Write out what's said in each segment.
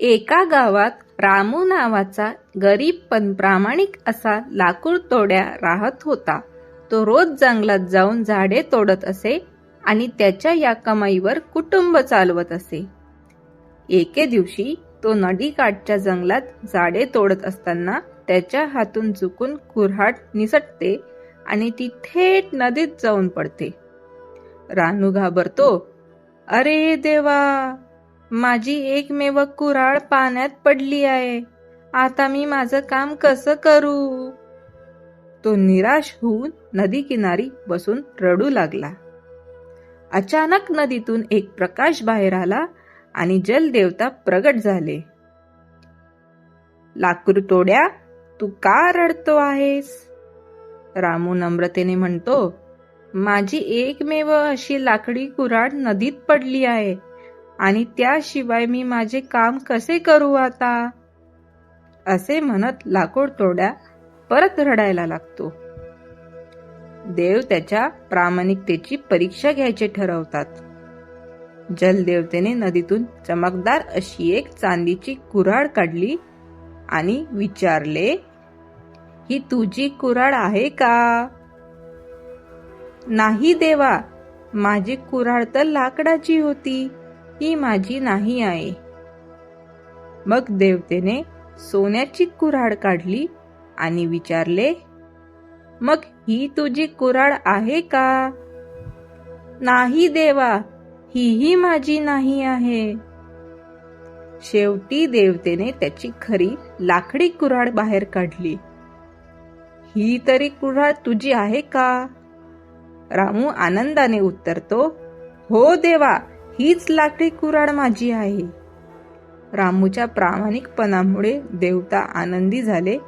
एका गावात रामू नावाचा गरीब पण प्रामाणिक असा लाकूड तोड्या राहत होता. तो रोज जंगलात जाऊन झाडे तोडत असे आणि त्याच्या या कमाईवर कुटुंब चालवत असे. एके दिवशी तो नदीकाठच्या जंगलात झाडे तोडत असताना त्याच्या हातून चुकून कुऱ्हाड निसटते आणि ती थेट नदीत जाऊन पडते. रानू घाबरतो अरे देवा! माझी एकमेव कुऱ्हाड पाण्यात पडली आहे. आता मी माझं काम कसं करू? तो निराश होऊन नदी किनारी बसून रडू लागला. अचानक नदीतून एक प्रकाश बाहेर आला आणि जलदेवता प्रगट झाले. लाकूड तोड्या तू का रडतो आहेस? रामू नम्रतेने म्हणतो माझी एकमेव अशी लाकडी कुऱ्हाड नदीत पडली आहे. आणि त्याशिवाय मी माझे काम कसे करू आता? असे म्हणत लाकूड तोड्या परत रडायला लागतो. देव त्याच्या प्रामाणिकतेची परीक्षा घ्यायचे ठरवतात. जलदेवतेने नदीतून चमकदार अशी एक चांदीची कुऱ्हाड काढली आणि विचारले ही तुझी कुऱ्हाड आहे का? नाही देवा माझी कुऱ्हाड तर लाकडाची होती. ही माझी नाही आहे मग देवतेने सोन्याची कुऱ्हाड काढली आणि विचारले मग ही तुझी कुऱ्हाड आहे का? नाही देवा हीही माझी नाही आहे. शेवटी देवतेने त्याची खरी लाकडी कुऱ्हाड बाहेर काढली. ही तरी कुऱ्हाड तुझी आहे का? रामू आनंदाने उत्तरतो हो देवा हीच लाकडी कुऱ्हाड माझी आहे. रामूच्या प्रामाणिकपणामुळे देवता आनंदी झाले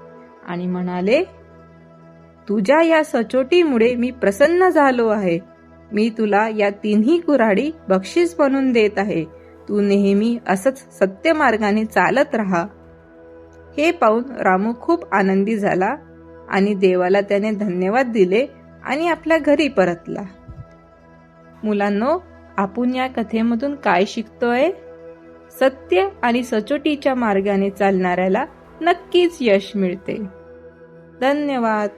आणि म्हणाले तुझ्या या सचोटीमुळे मी प्रसन्न झालो आहे. मी तुला या तिन्ही कुऱ्हाडी बक्षीस बनून देत आहे. तू नेहमी असंच सत्य मार्गाने चालत राहा. हे पाहून रामू खूप आनंदी झाला आणि देवाला त्याने धन्यवाद दिले आणि आपल्या घरी परतला. मुलांनो आपण या कथेमधून काय शिकतोय? सत्य आणि सचोटीच्या मार्गाने चालणाऱ्याला नक्कीच यश मिळते. धन्यवाद.